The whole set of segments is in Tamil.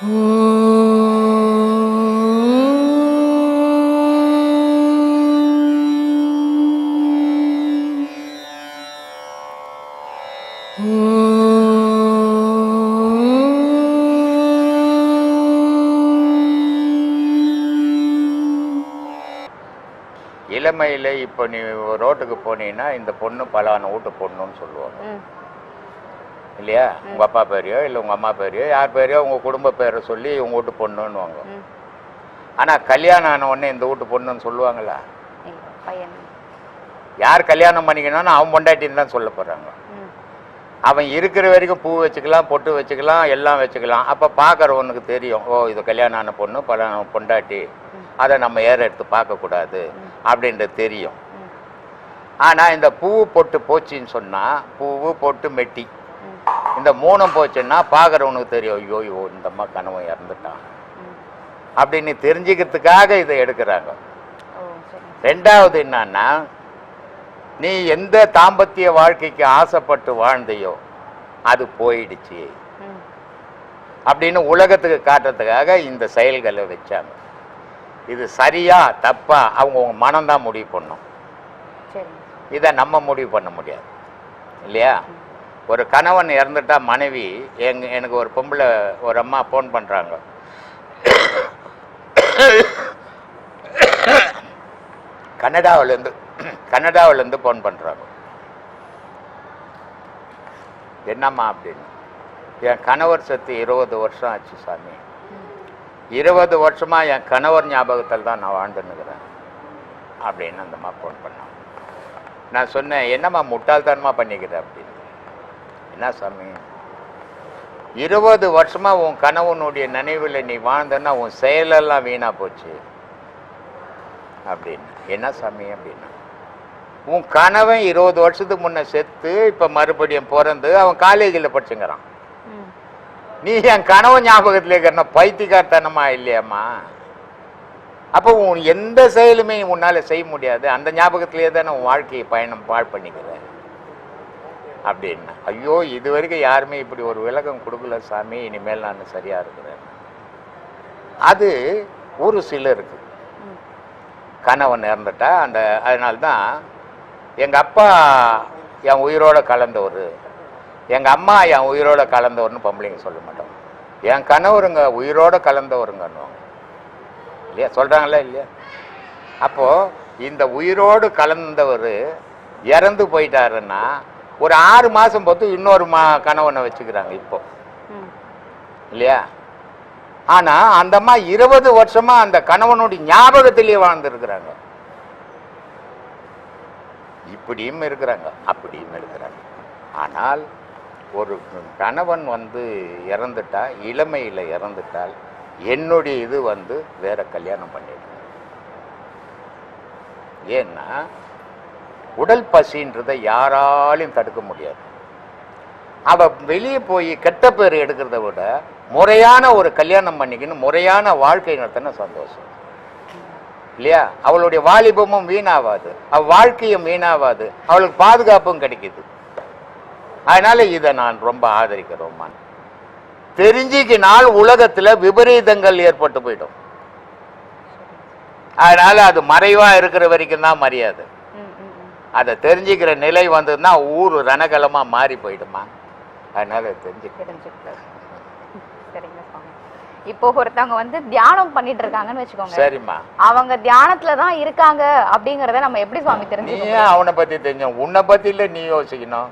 இளமையில் இப்போ நீ ரோட்டுக்கு போனீங்கன்னா இந்த பொண்ணு பலான வீட்டு பொண்ணுன்னு சொல்லுவாங்க. இல்லையா? உங்கள் அப்பா பேரையோ இல்லை உங்கள் அம்மா பேரையோ யார் பேரையோ உங்கள் குடும்ப பேரை சொல்லி உங்கள் வீட்டு பொண்ணுன்னுவாங்க. ஆனால் கல்யாணம் ஆன உடனே இந்த வீட்டு பொண்ணுன்னு சொல்லுவாங்களா யார் கல்யாணம் பண்ணிக்கணும்னு அவன் பொண்டாட்டின்னு தான் சொல்ல போகிறாங்க அவன் இருக்கிற வரைக்கும் பூ வச்சுக்கலாம் பொட்டு வச்சுக்கலாம் எல்லாம் வச்சுக்கலாம். அப்போ பார்க்குறவனுக்கு தெரியும் ஓ இது கல்யாணம் ஆன பொண்ணு பல பொண்டாட்டி. அதை நம்ம ஏற எடுத்து பார்க்கக்கூடாது அப்படின்றது தெரியும். ஆனால் இந்த பூ பொட்டு போச்சுன்னு சொன்னால் பூவு பொட்டு மெட்டி. இந்த மூணும் போச்சுன்னா பார்க்குறவனுக்கு தெரியும். ஐயோ ஐயோ இந்த அம்மா கணவன் இறந்துட்டான் அப்படின்னு தெரிஞ்சுக்கிறதுக்காக இதை எடுக்கிறாங்க. ரெண்டாவது என்னன்னா நீ எந்த தாம்பத்திய வாழ்க்கைக்கு ஆசைப்பட்டு வாழ்ந்தையோ அது போயிடுச்சு. அப்படின்னு உலகத்துக்கு காட்டுறதுக்காக இந்த செயல்களை வச்சாங்க. இது சரியா தப்பா அவங்க உங்க மனம்தான் முடிவு பண்ணும். இதை நம்ம முடிவு பண்ண முடியாது. இல்லையா? ஒரு கணவன் இறந்துட்டா மனைவி எங் எனக்கு ஒரு பொம்பளை ஒரு அம்மா ஃபோன் பண்ணுறாங்க கனடாவிலேருந்து கனடாவிலேருந்து ஃபோன் பண்ணுறாங்க என்னம்மா அப்படின்னு. என் கணவர் செத்து இருபது வருஷம் ஆச்சு சாமி. இருபது வருஷமாக என் கணவர் ஞாபகத்தில் தான் நான் வாழ்ந்துன்னுக்கிறேன். அப்படின்னு அந்தம்மா ஃபோன் பண்ணான் நான் சொன்னேன் என்னம்மா முட்டாள்தனமாக பண்ணிக்கிறேன் அப்படின்னு. என்ன சாமி? இருபது வருஷமா உன் கணவனுடைய நினைவில் நீ வாழ்ந்தன்னா உன் செயலெல்லாம் வீணா போச்சு. அப்படின்னு. என்ன சாமி அப்படின்னா உன் கணவன் இருபது வருஷத்துக்கு முன்ன செத்து இப்போ மறுபடியும் பிறந்து அவன் காலேஜில் படிச்சுங்கிறான் நீ என் கனவு ஞாபகத்தில் இருக்கிற பைத்தியக்காரத்தனமா இல்லையாம்மா? அப்போ உன் எந்த செயலுமே உன்னால செய்ய முடியாது. அந்த ஞாபகத்திலேயே தானே உன் வாழ்க்கையை பயணம் பாழ் பண்ணிக்கிற. அப்படின்னு. ஐயோ இது வரைக்கும் யாருமே இப்படி ஒரு விளக்கம் கொடுக்கல சாமி இனிமேல் நான் சரியா இருக்கிறேன். அது ஒரு சிலருக்கு கணவன் இறந்துட்டா அந்த அதனால்தான் எங்கள் அப்பா என் உயிரோட கலந்தவர். எங்கள் அம்மா என் உயிரோட கலந்தவர்னு பொம்பளைங்க சொல்ல மாட்டோம். என் கணவருங்க உயிரோட கலந்தவருங்கன்னுவாங்க இல்லையா? சொல்கிறாங்களா இல்லையா? அப்போது இந்த உயிரோடு கலந்தவர் இறந்து போயிட்டாருன்னா ஒரு ஆறு மாதம் பொறுத்து இன்னொரு மா கணவனை வச்சுக்கிறாங்க இப்போ. இல்லையா? ஆனா அந்த அம்மா இருபது வருஷமா அந்த கணவனுடைய ஞாபகத்திலேயே வாழ்ந்துருக்கிறாங்க. இப்படியும் இருக்கிறாங்க அப்படியும் இருக்கிறாங்க. ஆனால் ஒரு கணவன் வந்து இறந்துட்டா இளமையில் இறந்துட்டால் என்னுடைய இது வந்து வேற கல்யாணம் பண்ணிடுறேன் ஏன்னா உடல் பசின்றதை யாராலையும் தடுக்க முடியாது. அவள் வெளியே போய் கெட்ட பேர் எடுக்கிறத விட முறையான ஒரு கல்யாணம் பண்ணிக்கணும் முறையான வாழ்க்கை நடத்தின சந்தோஷம். இல்லையா? அவளுடைய வாலிபமும் வீணாவாது. அவ வாழ்க்கையும் வீணாவாது. அவளுக்கு பாதுகாப்பும் கிடைக்குது. அதனால இதை நான் ரொம்ப ஆதரிக்கிறோம்மா தெரிஞ்சுக்கினால் உலகத்தில் விபரீதங்கள் ஏற்பட்டு போயிடும். அதனால அது மறைவா இருக்கிற வரைக்கும் தான் மரியாதை. அதை தெரிஞ்சுக்கிற நிலை வந்ததுன்னா ஊர் ரணகலமா மாறி போயிடுமா. அதனால தெரிஞ்சுக்க. இப்போ ஒருத்தவங்க வந்து தியானம் பண்ணிட்டு இருக்காங்கன்னு வச்சுக்கோங்க. சரிம்மா. அவங்க தியானத்துல தான் இருக்காங்க அப்படிங்கறத நம்ம எப்படி சுவாமி ஏன் அவனை பத்தி தெரிஞ்ச உன்னை பத்தி இல்ல நீ யோசிக்கணும்.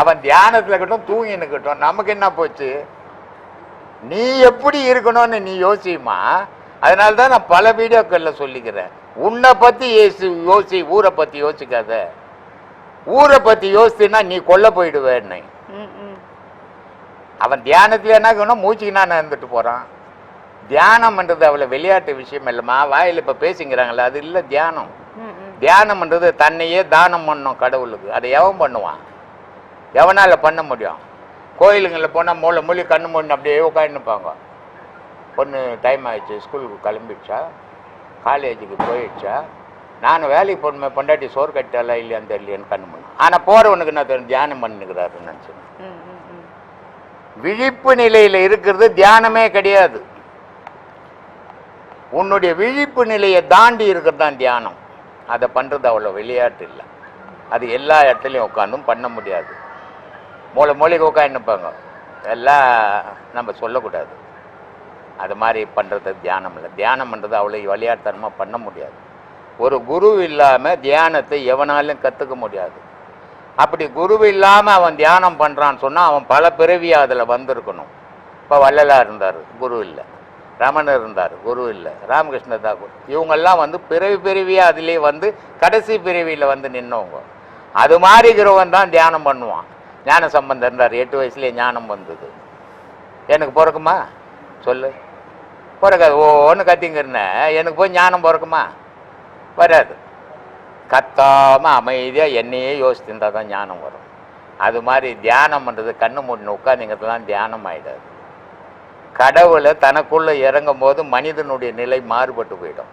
அவன் தியானத்துல இருக்கட்டும் தூங்கி இருக்கட்டும் நமக்கு என்ன போச்சு? நீ எப்படி இருக்கணும்னு நீ யோசிமா அதனால தான் நான் பல வீடியோக்கள்ல சொல்லிக்கிறேன். உன்னை பத்தி யோசி யோசி ஊரை பத்தி யோசிக்காத. ஊரை பத்தி யோசிச்சின்னா நீ கொல்ல போயிடுவேன்னு அவன் தியானத்துல என்ன இருக்கணும் மூச்சுக்கு நான் இருந்துட்டு போறான். தியானம்ன்றது அவ்வளோ விளையாட்டு விஷயம் இல்லைம்மா. வாயில் இப்போ பேசிக்கிறாங்களே அது இல்லை தியானம். தியானம்ன்றது தன்னையே தானம் பண்ணும் கடவுளுக்கு. அதை எவன் பண்ணுவான்? எவனால பண்ண முடியும்? கோயிலுங்களில் போனால் மூளை மூலி கண்ணு மூணு அப்படியே உட்காந்துப்பாங்க பொண்ணு டைம் ஆயிடுச்சு ஸ்கூலுக்கு கிளம்பிடுச்சா? காலேஜுக்கு போயிடுச்சா? நான் வேலைக்கு போன பொண்டாட்டி சோறு கட்டாலா இல்லையான்னு தெரியலையான்னு கண்ணு மூணு ஆனால் போகிறவனுக்கு என்ன தெரியும்? தியானம் பண்ணிக்கிறாருன்னு நினச்சேன். விழிப்பு நிலையில் இருக்கிறது தியானமே கிடையாது. உன்னுடைய விழிப்பு நிலையை தாண்டி இருக்கிறது தான் தியானம். அதை பண்ணுறது அவ்வளோ விளையாட்டு இல்லை. அது எல்லா இடத்துலையும் உட்காந்தும் பண்ண முடியாது. மூளை மூளைக்கு உட்காந்துப்பாங்க எல்லாம் நம்ம சொல்லக்கூடாது. அது மாதிரி பண்ணுறது தியானம் இல்லை. தியானம் பண்ணுறது அவ்வளோ விளையாட்டுத்தனமாக பண்ண முடியாது. ஒரு குரு இல்லாமல் தியானத்தை எவனாலும் கற்றுக்க முடியாது. அப்படி குரு இல்லாமல் அவன் தியானம் பண்ணுறான்னு சொன்னால் அவன் பல பிறவியாக அதில் வந்திருக்கணும். இப்போ வள்ளலாக இருந்தார் குரு இல்லை. ரமணர் இருந்தார் குரு இல்லை. ராமகிருஷ்ண தாக்கூர் இவங்கெல்லாம் வந்து பிறவி பிறவியாக அதிலே வந்து கடைசி பிறவியில் வந்து நின்னவங்க. அது மாதிரி இருக்கிறவன் தான் தியானம் பண்ணுவான். ஞான சம்பந்தம் இருந்தார் எட்டு வயசுலேயே ஞானம் வந்தது. எனக்கு பிறக்குமா? சொல்லு. பிறக்காது. ஓன்னு கத்திங்கிறன எனக்கு போய் ஞானம் பிறக்குமா? வராது. கத்தாமல் அமைதியாக என்னையே யோசித்துருந்தா தான் ஞானம் வரும். அது மாதிரி தியானம் பண்ணுறது கண்ணு மூடின உட்காந்துங்கிறதுலாம் தியானம் ஆகிடாது கடவுளை தனக்குள்ளே இறங்கும் போது மனிதனுடைய நிலை மாறுபட்டு போயிடும்.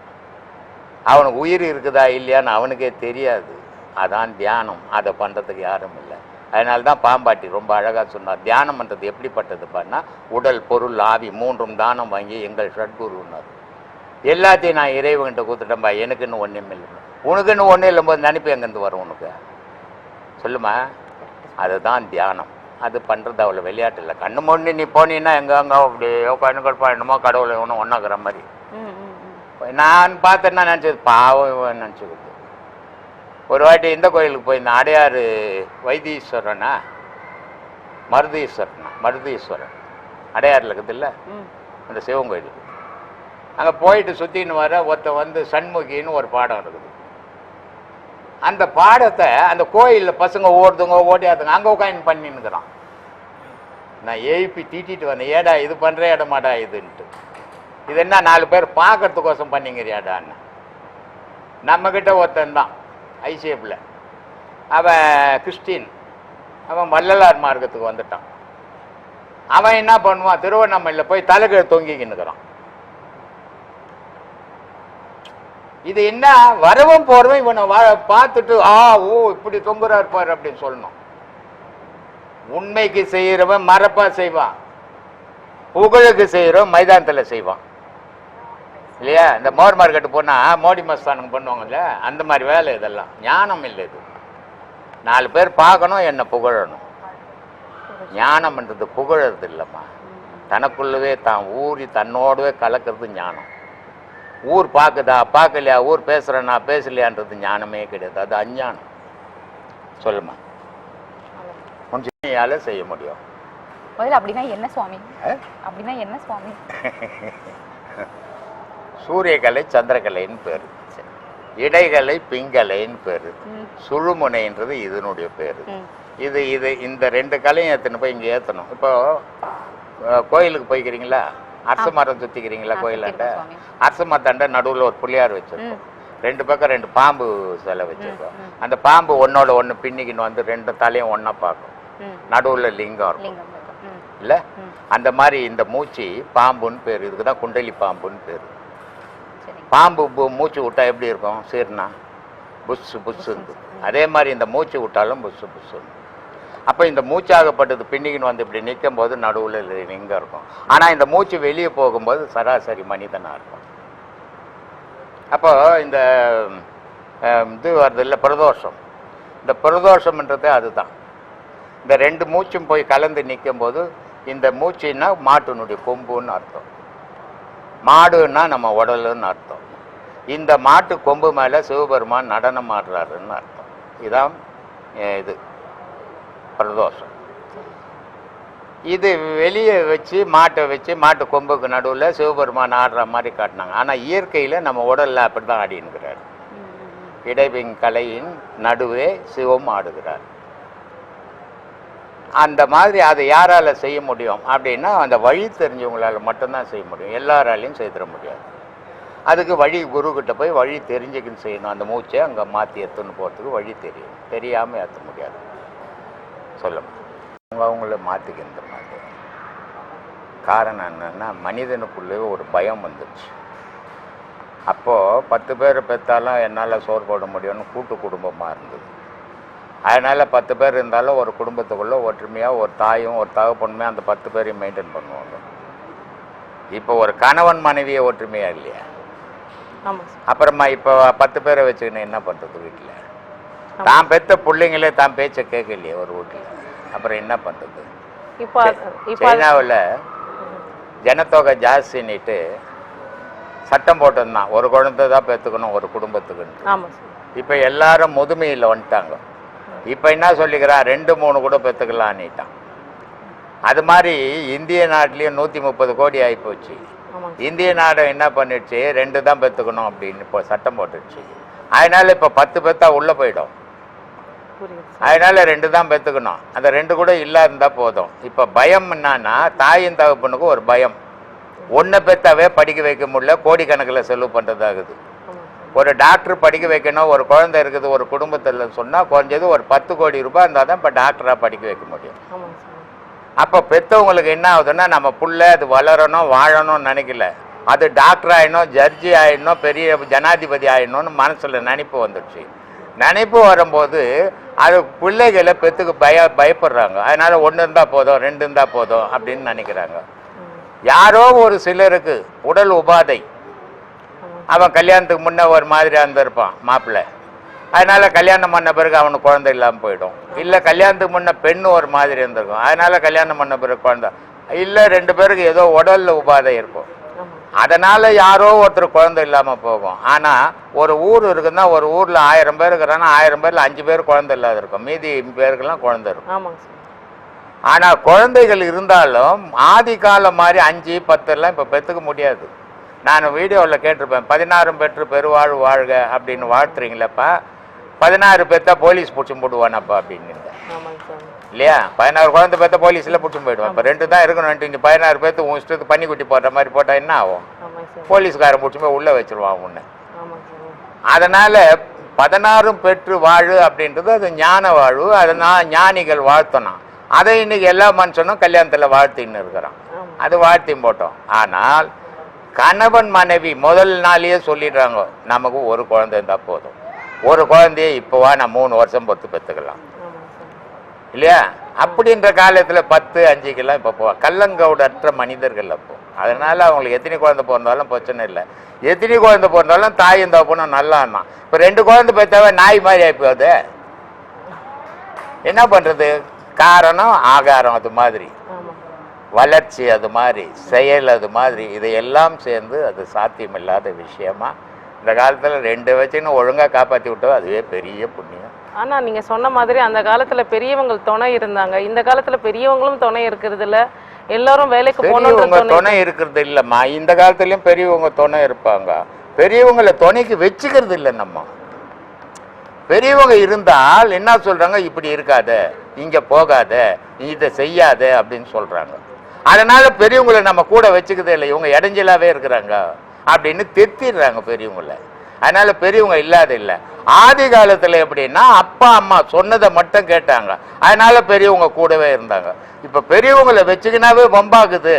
அவனுக்கு உயிர் இருக்குதா இல்லையான்னு அவனுக்கே தெரியாது. அதான் தியானம். அதை பண்ணுறதுக்கு யாரும் இல்லை. அதனால தான் பாம்பாட்டி ரொம்ப அழகாக சொன்னார் தியானம் பண்ணுறது எப்படிப்பட்டது? பண்ணால் உடல் பொருள் ஆவி மூன்றும் தானம் வாங்கி எங்கள் ஷட்குருன்னார் எல்லாத்தையும் நான் இறைவன்கிட்ட கொடுத்துட்டேன்பா. எனக்குன்னு ஒன்றும் இல்லை. உனக்குன்னு ஒன்றும் இல்லைம்போது நினைப்பு எங்கேருந்து வரும் உனக்கு? சொல்லுமா? அதுதான் தியானம். அது பண்ணுறது அவ்வளோ விளையாட்டு இல்லை. கண்ணு மூடி நீ போனீன்னா எங்கே அங்கே அப்படி உட்காந்து கடுப்பா என்னமோ கடவுளை ஒன்றும் ஒன்றாக்குற மாதிரி. நான் பார்த்தேன்னா நினச்சது பாவம் இவன் நினச்சிக்கிட்டு ஒரு வாட்டி இந்த கோயிலுக்கு போயிருந்தேன் அடையாறு வைத்தீஸ்வரனா? மருதீஸ்வரனா? மருதீஸ்வரன். அடையாறில் இருக்குதுல்ல. அந்த சிவன் கோயிலுக்கு. அங்கே போயிட்டு சுற்றின்னு வர ஒருத்தன் வந்து சண்முகின்னு ஒரு பாடம் இருக்குது. அந்த பாடத்தை அந்த கோயிலில் பசங்க ஓடுதுங்க ஓடியாதுங்க அங்கே உட்காந்து பண்ணின்னுக்குறான். நான் எழுப்பி தீட்டிட்டு வந்தேன் ஏடா இது பண்ணுற இடமாடா இதுன்ட்டு. இது என்ன நாலு பேர் பார்க்கறதுக்கோசம் பண்ணிங்கிறியாடான்னு நம்மக்கிட்ட ஒருத்தன் தான் ஐசிஎஃப்ல. அவன் கிறிஸ்டின். அவன் வள்ளலார் மார்க்கத்துக்கு வந்துட்டான். அவன் என்ன பண்ணுவான் திருவண்ணாமலையில் போய் தலைகீழ தொங்கிக்கின்னுக்குறான். இது என்ன? வரவும் போறவன் இவனை பார்த்துட்டு ஆ ஓ இப்படி தொங்குறா இருப்பார் அப்படின்னு சொல்லணும். உண்மைக்கு செய்யறவன் மரப்பா செய்வான். புகழுக்கு செய்யறவன் மைதானத்துல செய்வான். இல்லையா? இந்த மோர் மார்க்கெட்டு போனா மோடி மஸ்தானம் பண்ணுவாங்கல்ல அந்த மாதிரி வேலை இதெல்லாம். ஞானம் இல்லை இது. நாலு பேர் பார்க்கணும் என்ன புகழணும். ஞானம்ன்றது புகழறது இல்லைம்மா தனக்குள்ளவே தான் ஊறி தன்னோடவே கலக்கிறது ஞானம். ஊர் பார்க்குதா பார்க்கலையா ஊர் பேசுகிறேன்னா பேசலையான்றது ஞானமே கிடையாது. அது அஞ்ஞானம். சொல்லுமா? கொஞ்சம் செய்ய முடியும். முதல்ல அப்படின்னா என்ன சுவாமி? ஆ? அப்படின்னா என்ன சுவாமி? சூரியகலை சந்திரகலைன்னு பேர். இடைகலை பிங்கலைன்னு பேர். சுழுமுனைன்றது இதனுடைய பேர். இது இது இந்த ரெண்டு கலையும் ஏற்றணும் போய் இங்கே ஏற்றணும் இப்போ கோயிலுக்கு போய்க்கிறீங்களா? அரச மரம் சுற்றிக்கிறீங்களா கோயிலாண்ட. அரச மரத்தாண்ட நடுவில் ஒரு புள்ளியார் வச்சிருக்கோம். ரெண்டு பக்கம் ரெண்டு பாம்பு சிலை வச்சிருக்கோம். அந்த பாம்பு ஒன்னோட ஒன்று பின்னிக்கின்னு வந்து ரெண்டு தலையும் ஒன்றா பார்க்கும். நடுவில் லிங்கம் இருக்கும். இல்லை. அந்த மாதிரி இந்த மூச்சு பாம்புன்னு பேர். இதுக்கு தான் குண்டலி பாம்புன்னு பேர். பாம்பு மூச்சு விட்டா எப்படி இருக்கும்? சீர்னா? புஷ் புஷ்ஷுந்து அதே மாதிரி இந்த மூச்சு விட்டாலும் புஷ் புஷ்ஷுந்து அப்போ இந்த மூச்சாகப்பட்டது பின்னிக்கின்னு வந்து இப்படி நிற்கும் போது நடுவில் இங்கே இருக்கும். ஆனால் இந்த மூச்சு வெளியே போகும்போது சராசரி மனிதனாக இருக்கும். அப்போ இந்த இது வருது இல்லை பிரதோஷம். இந்த பிரதோஷம்ன்றதே அதுதான். இந்த ரெண்டு மூச்சும் போய் கலந்து நிற்கும் போது இந்த மூச்சுன்னா மாட்டினுடைய கொம்புன்னு அர்த்தம். மாடுன்னா நம்ம உடலுன்னு அர்த்தம். இந்த மாட்டு கொம்பு மேலே சிவபெருமான் நடனம் ஆடுறாருன்னு அர்த்தம். இதான் இது. பிரதோஷம் இது வெளியே வச்சு மாட்டை வச்சு மாட்டு கொம்புக்கு நடுவில் சிவபெருமான் ஆடுற மாதிரி காட்டினாங்க. ஆனால் இயற்கையில் நம்ம உடலில் அப்படி தான் ஆடினுக்கிறார் இடைவின் கலையின் நடுவே சிவம் ஆடுகிறார். அந்த மாதிரி அதை யாரால் செய்ய முடியும் அப்படின்னா அந்த வழி தெரிஞ்சவங்களால் மட்டும்தான் செய்ய முடியும். எல்லாராலையும் செய்திட முடியாது. அதுக்கு வழி குருக்கிட்ட போய் வழி தெரிஞ்சுக்கின்னு செய்யணும். அந்த மூச்சை அங்கே மாற்றி எத்துன்னு போகிறதுக்கு வழி தெரியும். தெரியாமல் ஏற்ற முடியாது. சொல்லுங்க அவங்க அவங்கள மாற்றிக்கின்ற மாதிரி. காரணம் என்னன்னா மனிதனுக்குள்ளே ஒரு பயம் வந்துடுச்சு அப்போது பத்து பேர் பெற்றாலும் என்னால் சோறு போட முடியும்னு கூட்டு குடும்பமாக இருந்தது. அதனால பத்து பேர் இருந்தாலும் ஒரு குடும்பத்துக்குள்ள ஒற்றுமையாக ஒரு தாயும் ஒரு தகப்பனுமே அந்த பத்து பேரையும் மெயின்டைன் பண்ணுவாங்க. இப்போ ஒரு கணவன் மனைவியை ஒற்றுமையா இல்லையா? அப்புறமா இப்போ பத்து பேரை வச்சுக்கின்னு என்ன பண்ணுறது வீட்டில் தான் பெத்த பிள்ளைங்களே தான் பேச்சை கேட்கலையே ஒரு வீட்டில் அப்புறம் என்ன பண்ணுறது இப்போ சைனாவில் ஜனத்தொகை ஜாஸ்தின்னுட்டு சட்டம் போட்டிருந்தான். ஒரு குழந்தை தான் பெற்றுக்கணும் ஒரு குடும்பத்துக்குன்னு இப்போ எல்லாரும் முதுமையில் வந்துட்டாங்க. இப்போ என்ன சொல்லிக்கிறான் ரெண்டு மூணு கூட பெற்றுக்கலான்னுட்டான் அது மாதிரி இந்திய நாட்டிலையும் நூற்றி முப்பது கோடி ஆகிப்போச்சு இந்திய நாடு என்ன பண்ணிடுச்சு? ரெண்டு தான் பெற்றுக்கணும் அப்படின்னு இப்போ சட்டம் போட்டுடுச்சு. அதனால இப்போ பத்து பெத்தா உள்ளே போயிடும். அதனால ரெண்டு தான் பெற்றுக்கணும் அந்த ரெண்டு கூட இல்லாயிருந்தா போதும். இப்போ பயம் என்னன்னா தாயின் தகப்பனுக்கு ஒரு பயம். ஒன்றை பெத்தாவே படிக்க வைக்க முடியல கோடிக்கணக்கில் செலவு பண்ணுறதாகுது ஒரு டாக்டர் படிக்க வைக்கணும் ஒரு குழந்தை இருக்குது ஒரு குடும்பத்தில் சொன்னால் குறைஞ்சது ஒரு பத்து கோடி ரூபாய் இருந்தால் தான் இப்போ டாக்டராக படிக்க வைக்க முடியும். அப்போ பெற்றவங்களுக்கு என்ன ஆகுதுன்னா நம்ம புள்ள அது வளரணும் வாழணும்னு நினைக்கல. அது டாக்டர் ஆயிடணும் ஜட்ஜி ஆயிடணும் பெரிய ஜனாதிபதி ஆயிடணும்னு மனசில் நினைப்பு வந்துடுச்சு. நினைப்பு வரும்போது அது பிள்ளைகளை பெற்றுக்கு பய பயப்படுறாங்க. அதனால் ஒன்று இருந்தால் போதும் ரெண்டு இருந்தால் போதும் அப்படின்னு நினைக்கிறாங்க. யாரோ ஒரு சிலருக்கு உடல் உபாதை. அவன் கல்யாணத்துக்கு முன்னே ஒரு மாதிரியாக இருந்திருப்பான் மாப்பிள்ளை. அதனால் கல்யாணம் பண்ண பிறகு அவனுக்கு குழந்தை இல்லாமல் போயிடும். இல்லை கல்யாணத்துக்கு முன்னே பெண்ணு ஒரு மாதிரி இருந்திருக்கும். அதனால் கல்யாணம் பண்ண பிறகு குழந்தை. இல்லை ரெண்டு பேருக்கு ஏதோ உடலில் உபாதை இருக்கும். அதனால யாரோ ஒருத்தர் குழந்தை இல்லாமல் போகும். ஆனால் ஒரு ஊர் இருக்குன்னா ஒரு ஊரில் ஆயிரம் பேர் இருக்கிறான்னா ஆயிரம் பேரில் அஞ்சு பேர் குழந்தை இல்லாத இருக்கும். மீதி பேருக்கெல்லாம் குழந்தை இருக்கும். ஆனால் குழந்தைகள் இருந்தாலும் ஆதி காலம் மாதிரி அஞ்சு பத்து எல்லாம் இப்போ பெற்றுக்க முடியாது. நான் வீடியோவில் கேட்டிருப்பேன் பதினாறும் பெற்று பெருவாழ் வாழ்க அப்படின்னு வாழ்த்துறீங்களப்பா. பதினாறு பெத்தா போலீஸ் பிடிச்சி போடுவானப்பா அப்படின்னு இல்லையா? பதினாறு குழந்தை பெத்த போலீஸில் பிடிச்சி போயிடுவான். இப்போ ரெண்டு தான் இருக்கணும். நீ பதினாறு பேர்த்து உன் இஷ்டத்துக்கு பண்ணி குட்டி போடுற மாதிரி போட்டால் என்ன ஆகும்? போலீஸ்காரன் பிடிச்சி போய் உள்ளே வச்சிருவான் சார். அதனால பதினாறும் பெற்று வாழு அப்படின்றது அது ஞான வாழ்வு. அதனால் ஞானிகள் வாழ்த்தணும். அதை இன்னைக்கு எல்லா மனுஷனும் கல்யாணத்தில் வாழ்த்தின்னு இருக்கிறான். அது வாழ்த்தி போட்டோம். ஆனால் கணவன் மனைவி முதல் நாளே சொல்லிடுறாங்க நமக்கு ஒரு குழந்தை இருந்தால் போதும். ஒரு குழந்தைய இப்போவா நான் மூணு வருஷம் பொறுத்து பெற்றுக்கலாம் இல்லையா? அப்படின்ற காலத்தில் பத்து அஞ்சுக்கெல்லாம் இப்போ போவா கள்ளங்கவுடற்ற மனிதர்கள் அப்போ. அதனால அவங்களுக்கு எத்தனை குழந்தை பிறந்தாலும் பிரச்சனை இல்லை. எத்தனை குழந்தை பிறந்தாலும் தாயும் தகப்பனும் நல்லா இருந்தான் இப்போ ரெண்டு குழந்தை பெற்றாவே நாய் மாதிரி ஆயிப்போகுது என்ன பண்ணுறது காரணம் ஆகாரம் அது மாதிரி. வளர்ச்சி அது மாதிரி. செயல் அது மாதிரி. இதையெல்லாம் சேர்ந்து அது சாத்தியமில்லாத விஷயமா இந்த காலத்தில் ரெண்டு வச்சுன்னு ஒழுங்காக காப்பாற்றி விட்டோம் அதுவே பெரிய புண்ணியம். ஆனா நீங்க சொன்ன மாதிரி அந்த காலத்துல பெரியவங்க துணை இருந்தாங்க. இந்த காலத்துல பெரியவங்களும் துணை இருக்கிறது இல்ல. எல்லாரும் வேலைக்கு பெரியவங்க துணை இருக்கிறது இல்லைம்மா. இந்த காலத்துலயும் பெரியவங்க துணை இருப்பாங்க. பெரியவங்களை துணைக்கு வச்சுக்கிறது இல்லை நம்ம. பெரியவங்க இருந்தால் என்ன சொல்றாங்க? இப்படி இருக்காத இங்க போகாத நீ இதை செய்யாத அப்படின்னு சொல்றாங்க. அதனால பெரியவங்களை நம்ம கூட வச்சுக்கிறதே இல்லை. இவங்க இடைஞ்சலாவே இருக்கிறாங்க. அப்படின்னு தெத்திடுறாங்க பெரியவங்கள. அதனால பெரியவங்க இல்லாத இல்லை. ஆதி காலத்துல எப்படின்னா அப்பா அம்மா சொன்னதை மட்டும் கேட்டாங்க. அதனால பெரியவங்க கூடவே இருந்தாங்க. இப்ப பெரியவங்களை வச்சுக்கினாவே வம்பாகுது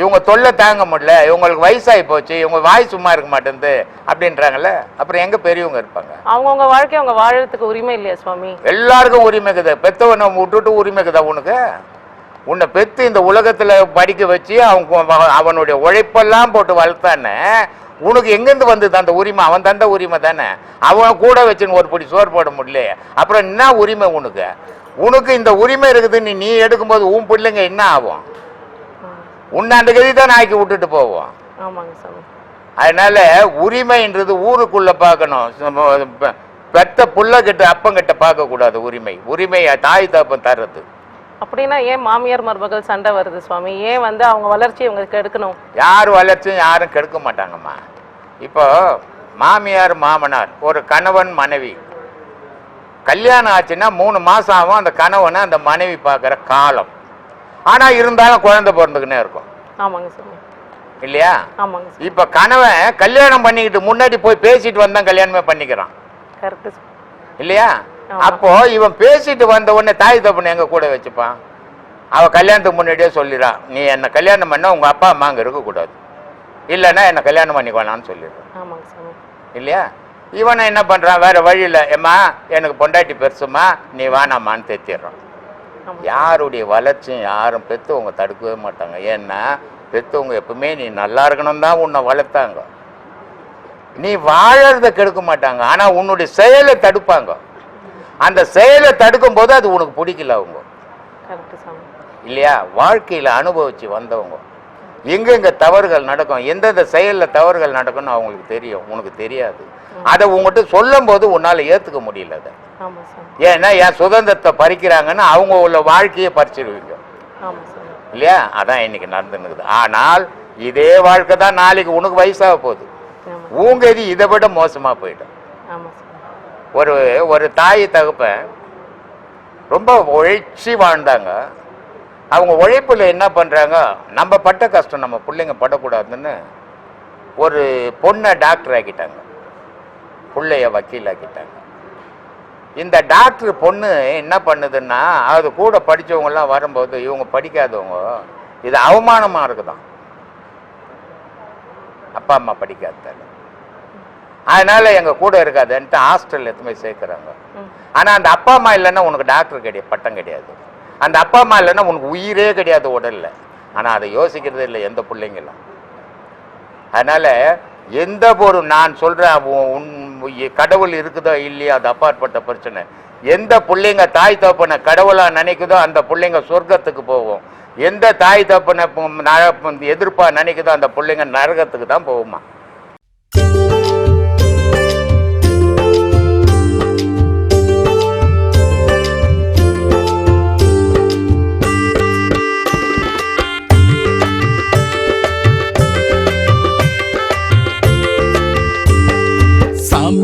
இவங்க தொல்லை தாங்க முடியல. இவங்களுக்கு வயசாகி போச்சு. இவங்க வாய் சும்மா இருக்க மாட்டேங்குது அப்படின்றாங்கல்ல. அப்புறம் எங்க பெரியவங்க இருப்பாங்க? அவங்கவுங்க வாழ்க்கை அவங்க வாழறதுக்கு உரிமை இல்லையா சுவாமி? எல்லாருக்கும் உரிமை இருக்குது பெத்தவனை விட்டுட்டு உரிமை இருக்குதா உனக்கு? உன்னை பெத்து இந்த உலகத்துல படிக்க வச்சு அவங்க அவனுடைய உழைப்பெல்லாம் போட்டு வளர்த்தானே உனக்கு எங்கேருந்து வந்தது அந்த உரிமை? அவன் தந்த உரிமை தானே. அவன் கூட வச்சுன்னு ஒரு பிடி சோறு போட முடியல அப்புறம் என்ன உரிமை உனக்கு? உனக்கு இந்த உரிமை இருக்குதுன்னு நீ எடுக்கும்போது உன் பிள்ளைங்க என்ன ஆகும். உன்னை அந்த கதி தான் ஆக்கி விட்டுட்டு போவோம். அதனால உரிமைன்றது ஊருக்குள்ள பார்க்கணும். பெத்த புள்ள கிட்ட அப்பங்கிட்ட பார்க்க கூடாது உரிமை. உரிமையை தாய் தகப்பன் தர்றது. அப்படின்னா ஏன் மாமியார் மருமகள் சண்டை வருது சுவாமி? ஏன் வந்து அவங்க வளர்ச்சியை இவங்களுக்கு எடுக்கணும்? யார் வளர்ச்சியும் யாரும் கெடுக்க மாட்டாங்கம்மா. இப்போ மாமியார் மாமனார் ஒரு கணவன் மனைவி. கல்யாணம் ஆச்சுன்னா மூணு மாசம் ஆகும் அந்த கணவனை அந்த மனைவி பார்க்குற காலம். ஆனா இருந்தாலும் குழந்தை பிறந்துக்கினே இருக்கும். ஆமாங்க சாமி இல்லையா? ஆமாங்க இப்ப கணவன் கல்யாணம் பண்ணிக்கிட்டு முன்னாடி போய் பேசிட்டு வந்தா கல்யாணமே பண்ணிக்கிறான். கரெக்டு இல்லையா. அப்போ இவன் பேசிட்டு வந்த உடனே தாய் தப்பனை எங்க கூட வச்சுப்பான்? அவ கல்யாணத்துக்கு முன்னாடியே சொல்லிடுறான் நீ என்ன கல்யாணம் பண்ண உங்க அப்பா அம்மா அங்க இருக்கக்கூடாது இல்லைன்னா என்ன கல்யாணம் பண்ணிக்கோனான்னு சொல்லிடுறான் இல்லையா? இவனை என்ன பண்ணுறான் வேற வழியில் ஏம்மா எனக்கு பொண்டாட்டி பெருசுமா நீ வேணாமான்னு தெத்திடுறான். யாருடைய வளர்ச்சியும் யாரும் பெற்றவங்க தடுக்கவே மாட்டாங்க. ஏன்னா பெற்றவங்க எப்பவுமே நீ நல்லா இருக்கணும் தான் உன்னை வளர்த்தாங்க. நீ வாழறத கெடுக்க மாட்டாங்க. ஆனால் உன்னுடைய செயலை தடுப்பாங்க. அந்த செயலை தடுக்கும் போது அது உனக்கு பிடிக்கல அவங்க. இல்லையா? வாழ்க்கையில் அனுபவிச்சு வந்தவங்க. எங்கெங்க தவறுகள் நடக்கும் எந்தெந்த செயலில் தவறுகள் நடக்கும்னு அவங்களுக்கு தெரியும் உனக்கு தெரியாது. அதை உங்ககிட்ட சொல்லும் போது உன்னால் ஏற்றுக்க முடியல அதை. ஏன்னா என் சுதந்திரத்தை பறிக்கிறாங்கன்னு அவங்க உள்ள வாழ்க்கையை பறிச்சிருவீங்க. இல்லையா? அதான் இன்னைக்கு நடந்துன்னுக்குது. ஆனால் இதே வாழ்க்கை தான் நாளைக்கு உனக்கு வயசாக போகுது. ஆமா. உங்க இது இதை விட மோசமாக போயிடும். ஒரு ஒரு தாய் தகுப்பேன் ரொம்ப உழைச்சி வாழ்ந்தாங்க. அவங்க உழைப்பில் என்ன பண்ணுறாங்க நம்ம பட்ட கஷ்டம் நம்ம பிள்ளைங்க படக்கூடாதுன்னு ஒரு பொண்ணை டாக்டர் ஆக்கிட்டாங்க. பிள்ளைய வக்கீல் ஆக்கிட்டாங்க இந்த டாக்டர் பொண்ணு என்ன பண்ணுதுன்னா அது கூட படித்தவங்கலாம் வரும்போது இவங்க படிக்காதவங்க இது அவமானமாக இருக்குதான். அப்பா அம்மா படிக்காதாங்க அதனால எங்க கூட இருக்காதுன்ட்டு ஹாஸ்டல் எடுத்து போய் சேர்க்குறாங்க. ஆனா அந்த அப்பா அம்மா இல்லைன்னா உனக்கு டாக்டர் கிடையாது பட்டம் கிடையாது. அந்த அப்பா அம்மா இல்லைன்னா உனக்கு உயிரே கிடையாது உடல்ல. ஆனா அதை யோசிக்கிறதே இல்லை எந்த பிள்ளைங்களும். அதனால எந்த ஒரு நான் சொல்றேன் உன் கடவுள் இருக்குதோ இல்லையோ அது அப்பாற்பட்ட பிரச்சனை. எந்த பிள்ளைங்க தாய் தகப்பனை கடவுளா நினைக்குதோ அந்த பிள்ளைங்க சொர்க்கத்துக்கு போகும் எந்த தாய் தகப்பனை பு- ந- எதிர்ப்பா நினைக்குதோ அந்த பிள்ளைங்க நரகத்துக்கு தான் போகுமா?